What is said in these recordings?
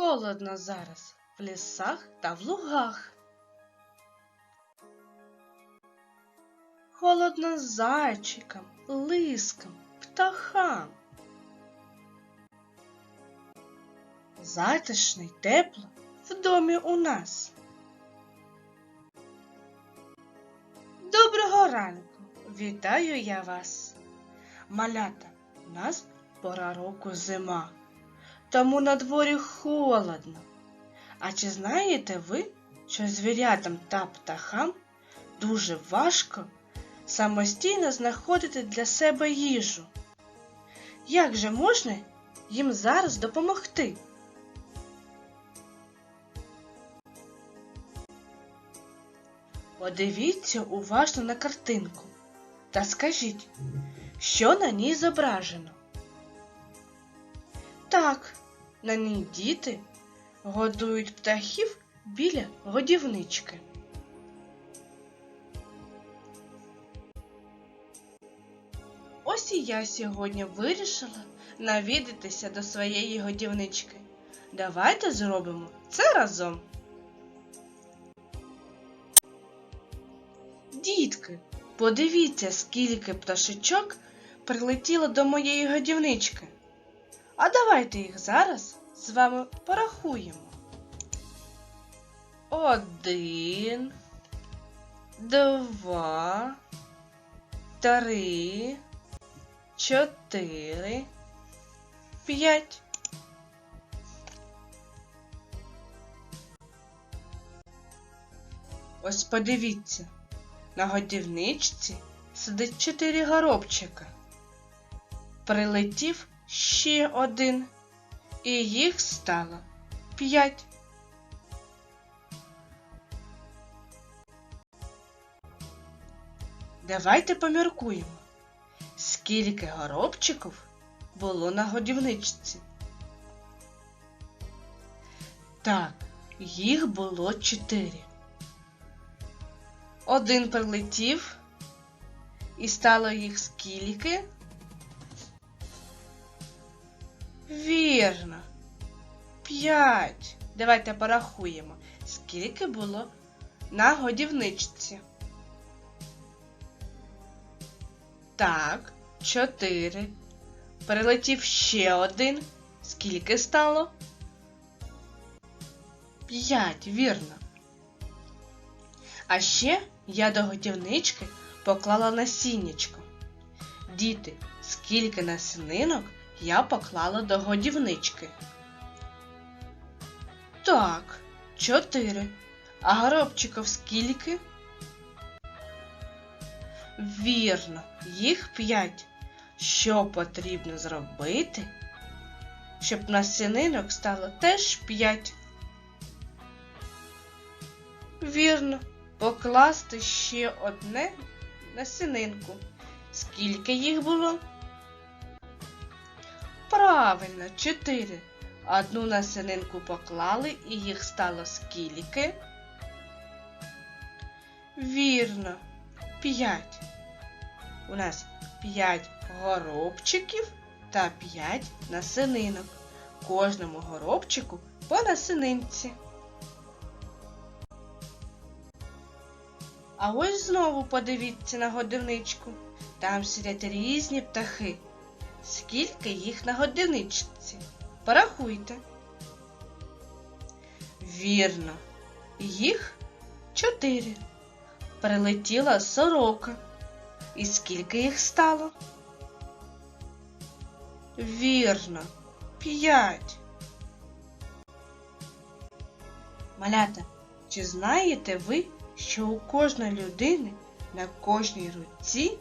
Холодно зараз в лісах та в лугах. Холодно зайчикам, лискам, птахам. Затишно й тепло в домі у нас. Доброго ранку! Вітаю я вас! Малята, у нас пора року зима, тому на дворі холодно. А чи знаєте ви, що звірятам та птахам дуже важко самостійно знаходити для себе їжу? Як же можна їм зараз допомогти? Подивіться уважно на картинку та скажіть, що на ній зображено. Так, на ній діти годують птахів біля годівнички. Ось і я сьогодні вирішила навідатися до своєї годівнички. Давайте зробимо це разом. Дітки, подивіться, скільки пташечок прилетіло до моєї годівнички. А давайте їх зараз з вами порахуємо. Один, два, три, чотири, п'ять. Ось подивіться. На годівничці сидить чотири горобчика. Прилетів ще один, і їх стало п'ять. Давайте поміркуємо, скільки горобчиків було на годівничці. Так, їх було чотири. Один прилетів, і стало їх скільки? Вірно. П'ять. Давайте порахуємо, скільки було на годівничці. Так, чотири. Прилетів ще один. Скільки стало? П'ять, вірно. А ще я до готівнички поклала насіннячко. Діти, скільки насінинок я поклала до годівнички? Так, чотири. А горобчиків скільки? Вірно, їх п'ять. Що потрібно зробити, щоб насінинок стало теж п'ять? Вірно, покласти ще одне насінинку. Скільки їх було? Правильно, чотири. Одну насінинку поклали і їх стало скільки? Вірно, п'ять. У нас п'ять горобчиків та п'ять насининок. Кожному горобчику по насининці. А ось знову подивіться на годиничку. Там сидять різні птахи. Скільки їх на годиничці? Порахуйте. Вірно, їх чотири. Прилетіла сорока. І скільки їх стало? Вірно, п'ять. Малята, чи знаєте ви, що у кожної людини на кожній руці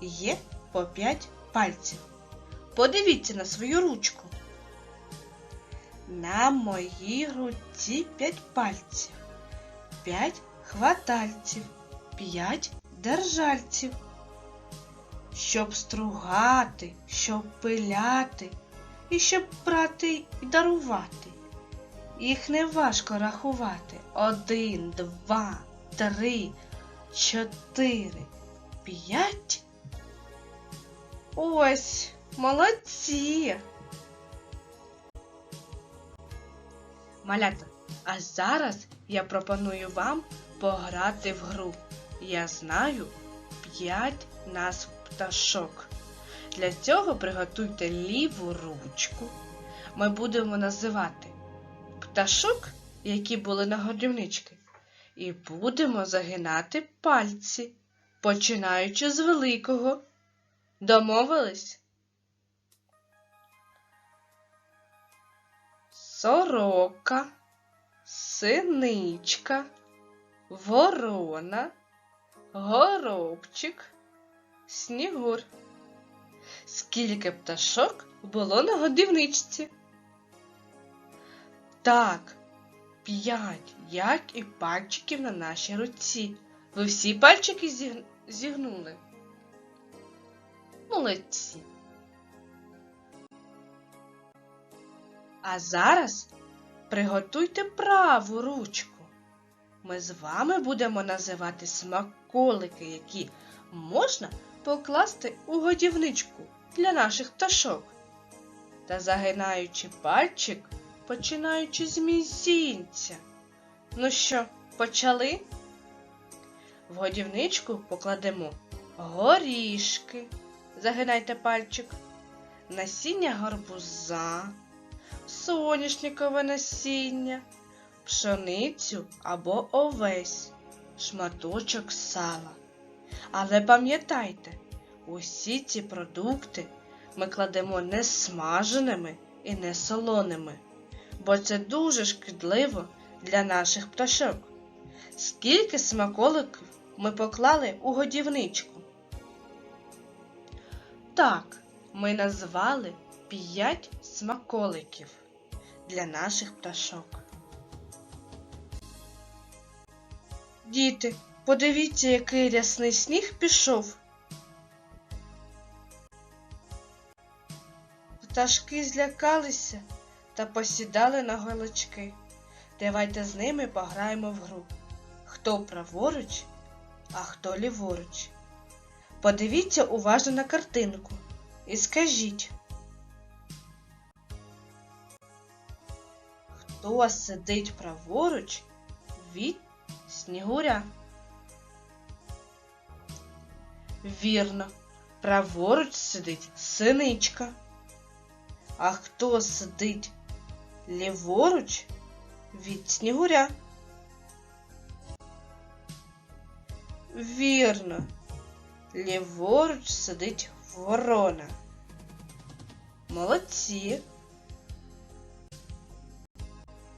є по п'ять пальців? Подивіться на свою ручку. На моїй руці п'ять пальців, п'ять хватальців, п'ять держальців. Щоб стругати, щоб пиляти і щоб брати і дарувати. Їх не важко рахувати. Один, два, три, чотири, п'ять. Ось, молодці. Малята, а зараз я пропоную вам пограти в гру. Я знаю 5 назв пташок. Для цього приготуйте ліву ручку. Ми будемо називати пташок, які були на годівнички, і будемо загинати пальці, починаючи з великого. Домовились? Сорока, синичка, ворона, горобчик, снігур. Скільки пташок було на годівничці? Так, п'ять, як і пальчиків на нашій руці. Ви всі пальчики зіг- зігнули? Молодці. А зараз приготуйте праву ручку. Ми з вами будемо називати смаколики, які можна покласти у годівничку для наших пташок. Та загинаючи пальчик, починаючи з мізінця. Ну що, почали? В годівничку покладемо горішки. Загинайте пальчик, насіння гарбуза, соняшникове насіння, пшеницю або овесь, шматочок сала. Але пам'ятайте, усі ці продукти ми кладемо не смаженими і не солоними, бо це дуже шкідливо для наших пташок. Скільки смаколиків ми поклали у годівничку? Так, ми назвали 5 смаколиків для наших пташок. Діти, подивіться, який рясний сніг пішов. Пташки злякалися та посідали на голочки. Давайте з ними пограємо в гру. Хто праворуч, а хто ліворуч. Подивіться уважно на картинку і скажіть, хто сидить праворуч від снігуря? Вірно, праворуч сидить синичка. А хто сидить ліворуч від снігуря? Вірно, ліворуч сидить ворона. Молодці.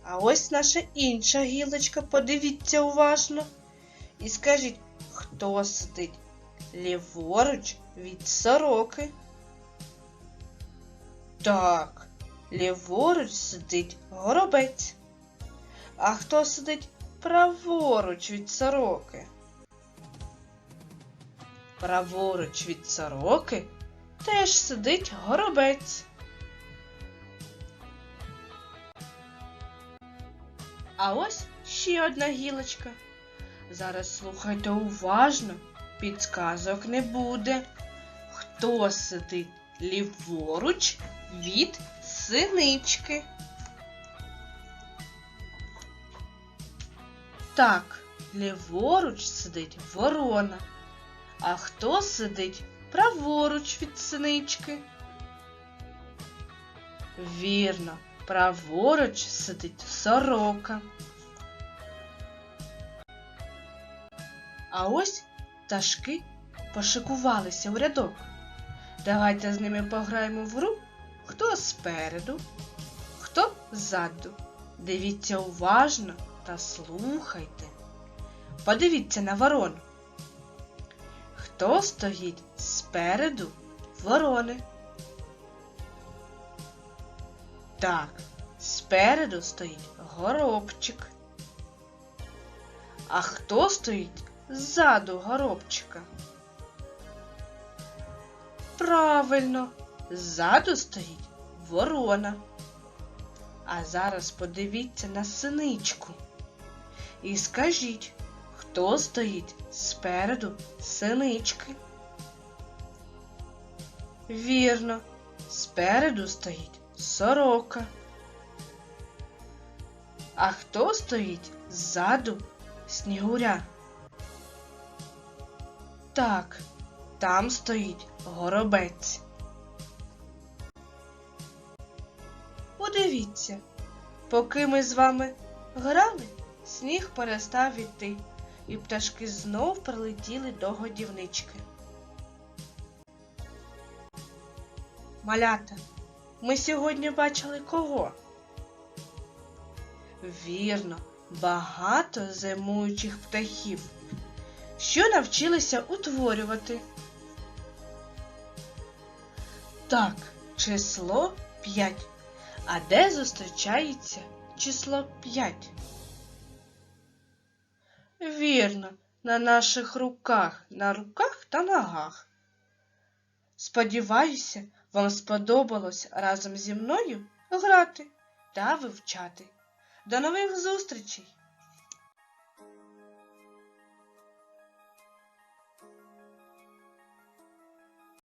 А ось наша інша гілочка, подивіться уважно. І скажіть, хто сидить ліворуч від сороки? Так, ліворуч сидить горобець. А хто сидить праворуч від сороки? Праворуч від сороки теж сидить горобець. А ось ще одна гілочка. Зараз слухайте уважно, підказок не буде. Хто сидить ліворуч від синички? Так, ліворуч сидить ворона. А хто сидить праворуч від синички? Вірно, праворуч сидить сорока. А ось пташки пошикувалися у рядок. Давайте з ними пограємо в гру, хто спереду, хто ззаду. Дивіться уважно та слухайте. Подивіться на ворону. Хто стоїть спереду ворони? Так, спереду стоїть горобчик. А хто стоїть ззаду горобчика? Правильно, ззаду стоїть ворона. А зараз подивіться на синичку. І скажіть, хто стоїть спереду синички? Вірно, спереду стоїть сорока. А хто стоїть ззаду снігуря? Так, там стоїть горобець. Подивіться, поки ми з вами грали, сніг перестав іти, і пташки знов прилетіли до годівнички. Малята, ми сьогодні бачили кого? Вірно, багато зимуючих птахів, що навчилися утворювати. Так, число 5. А де зустрічається число 5? Вірно, на наших руках, на руках та ногах. Сподіваюся, вам сподобалось разом зі мною грати та вивчати. До нових зустрічей!